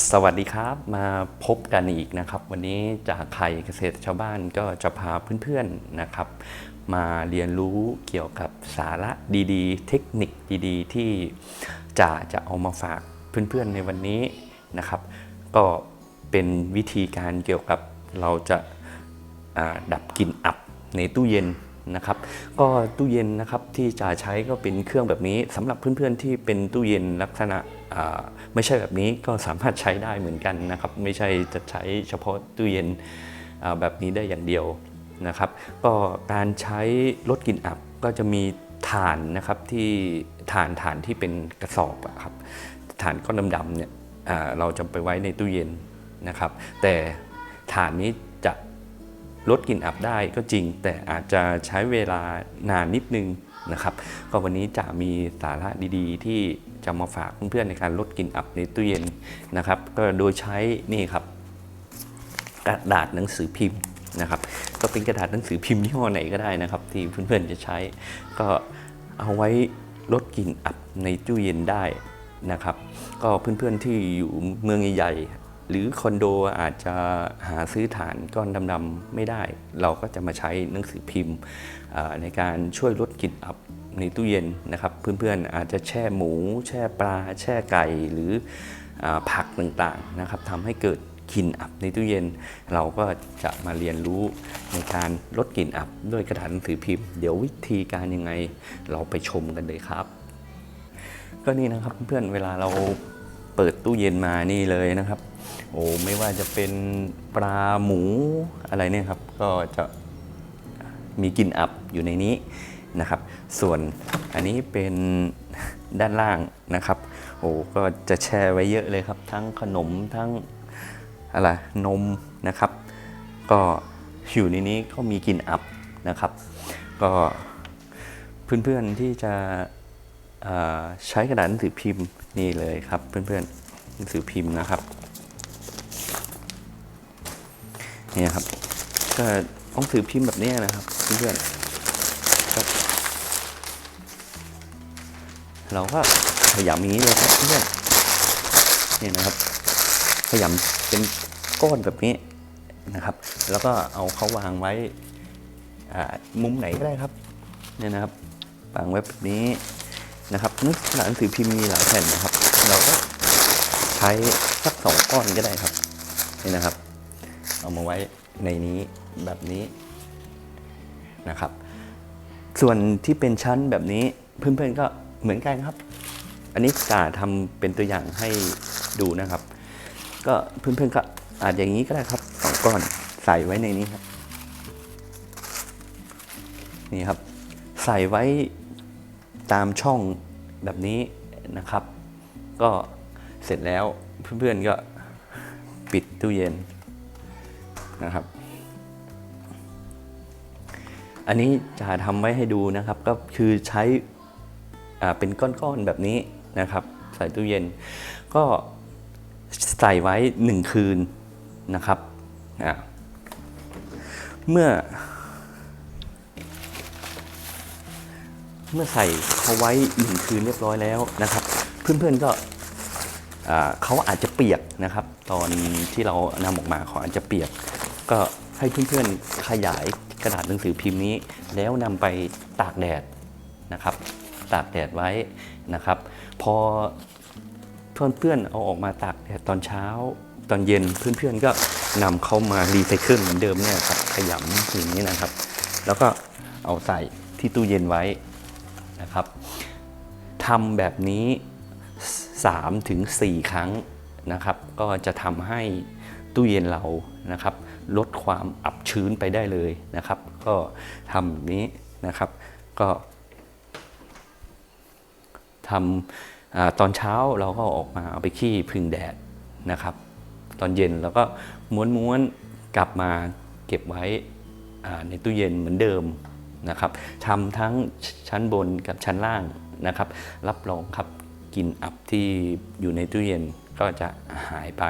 สวัสดีครับมาพบกันอีกนะครับ วันนี้จากไข่เกษตรชาวบ้านก็จะพาเพื่อนๆนะครับ มาเรียนรู้เกี่ยวกับสาระดีๆ เทคนิคดีๆ ที่จะจะเอามาฝากเพื่อนๆในวันนี้นะครับ ก็เป็นวิธีการเกี่ยวกับเราจะาดับกลิ่นอับในตู้เย็น นะครับ ก็ตู้เย็นนะครับที่จะใช้ก็เป็นเครื่องแบบนี้สำหรับเพื่อนๆที่เป็นตู้เย็นลักษณะไม่ใช่แบบนี้ก็สามารถใช้ได้เหมือนกันนะครับ ไม่ใช่จะใช้เฉพาะตู้เย็นแบบนี้ได้อย่างเดียวนะครับ ก็การใช้ลดกลิ่นอับก็จะมีถ่านนะครับที่ถ่านถ่านที่เป็นกระสอบครับถ่านก้อนดำๆเนี่ยเราจะไปไว้ในตู้เย็นนะครับ แต่ถ่านนี้ ลดกลิ่นอับได้ก็จริง แต่อาจจะใช้เวลานานนิดนึงนะครับก็วันนี้จะมีสาระดีๆ ที่จะมาฝากเพื่อนๆในการลดกลิ่นอับในตู้เย็นนะครับ ก็โดยใช้นี่ครับ กระดาษหนังสือพิมพ์นะครับ ก็เป็นกระดาษหนังสือพิมพ์ยี่ห้อไหนก็ได้นะครับ ที่เพื่อนๆจะใช้ ก็เอาไว้ลดกลิ่นอับในตู้เย็นได้นะครับ ก็เพื่อนๆที่อยู่เมืองใหญ่ หรือคอนโดอาจจะหาซื้อฐานก้อนดำๆไม่ได้ เราก็จะมาใช้หนังสือพิมพ์ในการช่วยลดกลิ่นอับในตู้เย็นนะครับเพื่อนๆอาจจะแช่หมู แช่ปลา แช่ไก่หรือผักต่างๆนะครับทำให้เกิดกลิ่นอับในตู้เย็น เราก็จะมาเรียนรู้ในการลดกลิ่นอับด้วยกระดาษหนังสือพิมพ์เดี๋ยววิธีการยังไงเราไปชมกันเลยครับ ก็นี่นะครับเพื่อนๆเวลาเรา เปิดตู้เย็นมานี่เลยนะครับ โอ้ไม่ว่าจะเป็นปลาหมูอะไรเนี่ยครับ ก็จะมีกลิ่นอับอยู่ในนี้นะครับ ส่วนอันนี้เป็นด้านล่างนะครับ โอ้ก็จะแช่ไว้เยอะเลยครับ ทั้งขนมทั้งอะไรนมนะครับ ก็อยู่ในนี้ก็มีกลิ่นอับนะครับ ก็เพื่อนๆที่จะ ใช้กระดาษหนังสือพิมพ์นี่เลยครับเพื่อนๆหนังสือพิมพ์นะครับนี่ครับก็หนังสือพิมพ์แบบนี้นะครับเพื่อนๆเราก็ขยำอย่างนี้เลยครับเพื่อนเนี่นะครับ ขยำเป็นก้อนแบบนี้นะครับ แล้วก็เอาเขาวางไว้มุมไหนก็ได้ครับเนี่ยนะครับวางไว้แบบนี้ นะครับนึกกระดหนังสือพิมพ์มีหลายแผ่นนะครับ เราก็ใช้สักสองก้อนก็ได้ครับนี่นะครับ เอามาไว้ในนี้แบบนี้นะครับ ส่วนที่เป็นชั้นแบบนี้เพื่อนๆก็เหมือนกันครับ อันนี้กาทำเป็นตัวอย่างให้ดูนะครับ ก็เพื่อนๆก็อาจอย่างนี้ก็ได้ครับสองก้อนใส่ไว้ในนี้ครับนี่ครับ ใส่ไว้ ตามช่องแบบนี้นะครับ ก็เสร็จแล้วเพื่อนๆก็ปิดตู้เย็นนะครับ อันนี้จะทำไว้ให้ดูนะครับก็คือใช้อ่าเป็นก้อนๆแบบนี้นะครับ ใส่ตู้เย็น ก็ใส่ไว้หนึ่งคืนนะครับอ่าเมื่อ เมื่อใส่เขาไว้หนึ่งคืนเรียบร้อยแล้วนะครับ เพื่อนๆก็อ่าเขาอาจจะเปียกนะครับ ตอนที่เรานำออกมาเขาอาจจะเปียก ก็ให้เพื่อนๆขยายกระดาษหนังสือพิมพ์นี้ แล้วนำไปตากแดดนะครับ ตากแดดไว้นะครับ พอเพื่อนๆเอาออกมาตากแดดตอนเช้าตอนเย็นเพื่อนๆก็นำเข้ามารีไซเคิลเหมือนเดิมเนี่ยครับขยำอย่างนี้นะครับ แล้วก็เอาใส่ที่ตู้เย็นไว้ นะครับทำแบบนี้3ถึง4ครั้งนะครับ ก็จะทำให้ตู้เย็นเรานะครับลดความอับชื้นไปได้เลยนะครับ ก็ทำแบบนี้นะครับ ก็ทำอตอนเช้าเราก็ออกมาเอาไปขี้พึ่งแดดนะครับ ตอนเย็นเราก็ม้วนๆกลับมาเก็บไว้ในตู้เย็นเหมือนเดิม นะครับทำทั้งชั้นบนกับชั้นล่างนะครับ รับรองครับกลินอับที่อยู่ในตู้เย็นก็จะหายไป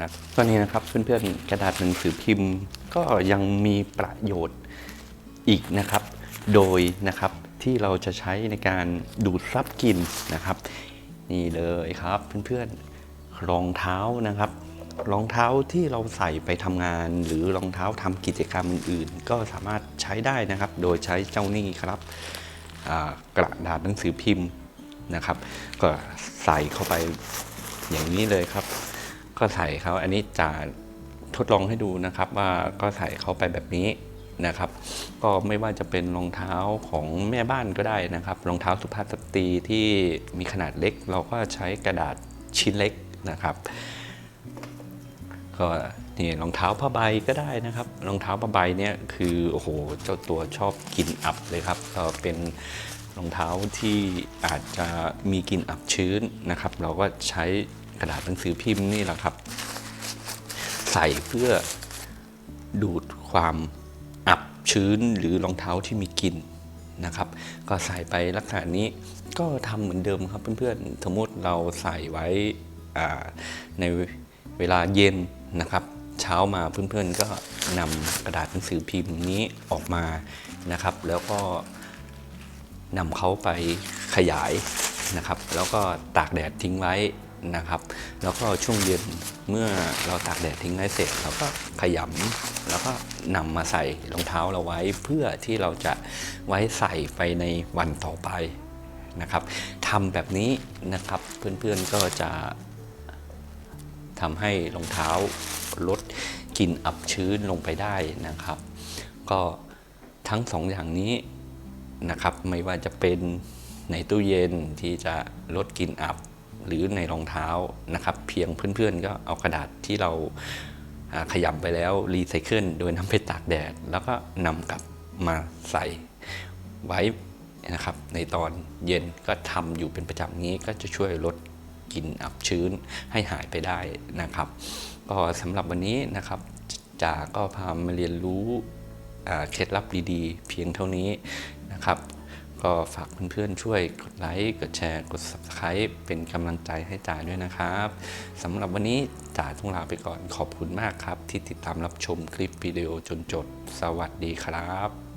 นะก็นี่นะครับเพื่อนๆกระดาษหนังสือพิมพ์ ก็ยังมีประโยชน์อีกนะครับ โดยนะครับที่เราจะใช้ในการดูดซับกลิ่นนะครับ นี่เลยครับเพื่อนๆรองเท้านะครับ รองเท้าที่เราใส่ไปทำงาน หรือรองเท้าทำกิจกรรมอื่นๆ ก็สามารถใช้ได้นะครับ โดยใช้เจ้านี่ครับกระดาษหนังสือพิมพ์นะครับ ก็ใส่เข้าไปอย่างนี้เลยครับ ก็ใส่เขาอันนี้จะทดลองให้ดูนะครับว่าก็ใส่เข้าไปแบบนี้นะครับ ก็ไม่ว่าจะเป็นรองเท้าของแม่บ้านก็ได้นะครับ รองเท้าสุภาพสตรีที่มีขนาดเล็ก เราก็ใช้กระดาษชิ้นเล็กนะครับ ก็นี่รองเท้าผ้าใบก็ได้นะครับ รองเท้าผ้าใบเนี่ยคือโอ้โหเจ้าตัวชอบกลินอับเลยครับก็เป็นรองเท้าที่อาจจะมีกลิ่นอับชื้นนะครับ เราก็ใช้กระดาษหนังสือพิมพ์นี่แหละครับ ใส่เพื่อดูดความอับชื้นหรือรองเท้าที่มีกลิ่นนะครับ ก็ใส่ไปลักษณะนี้ก็ทำเหมือนเดิมครับเพื่อนๆสมมติเราใส่ไว้ในเวลาเย็น นะครับ เช้ามาเพื่อนๆก็นำกระดาษหนังสือพิมพ์นี้ออกมานะครับ แล้วก็นำเขาไปขยายนะครับ แล้วก็ตากแดดทิ้งไว้นะครับ แล้วก็ช่วงเย็นเมื่อเราตากแดดทิ้งไว้เสร็จเราก็ขยำแล้วก็นำมาใส่รองเท้าเราไว้เพื่อที่เราจะไว้ใส่ไปในวันต่อไปนะครับทำแบบนี้นะครับเพื่อนๆก็จะ ทำให้รองเท้าลดกลิ่นอับชื้นลงไปได้นะครับ ก็ทั้งสองอย่างนี้นะครับไม่ว่าจะเป็นในตู้เย็นที่จะลดกลิ่นอับหรือในรองเท้านะครับ เพียงเพื่อนๆ ก็เอากระดาษที่เราขยำไปแล้วรีไซเคิลโดยนำไปตากแดด แล้วก็นำกลับมาใส่ไว้นะครับ ในตอนเย็นก็ทำอยู่เป็นประจำนี้ก็จะช่วยลด กลิ่นอับชื้นให้หายไปได้นะครับ ก็สำหรับวันนี้นะครับจาก็พามาเรียนรู้เคล็ดลับดีๆ เพียงเท่านี้นะครับ ก็ฝากเพื่อนๆช่วยกดไลค์กดแชร์กด Subscribe เป็นกำลังใจให้จ่าด้วยนะครับสำหรับวันนี้จ่าต้องลาไปก่อนขอบคุณมากครับ ที่ติดตามรับชมคลิปวิดีโอจนจบ สวัสดีครับ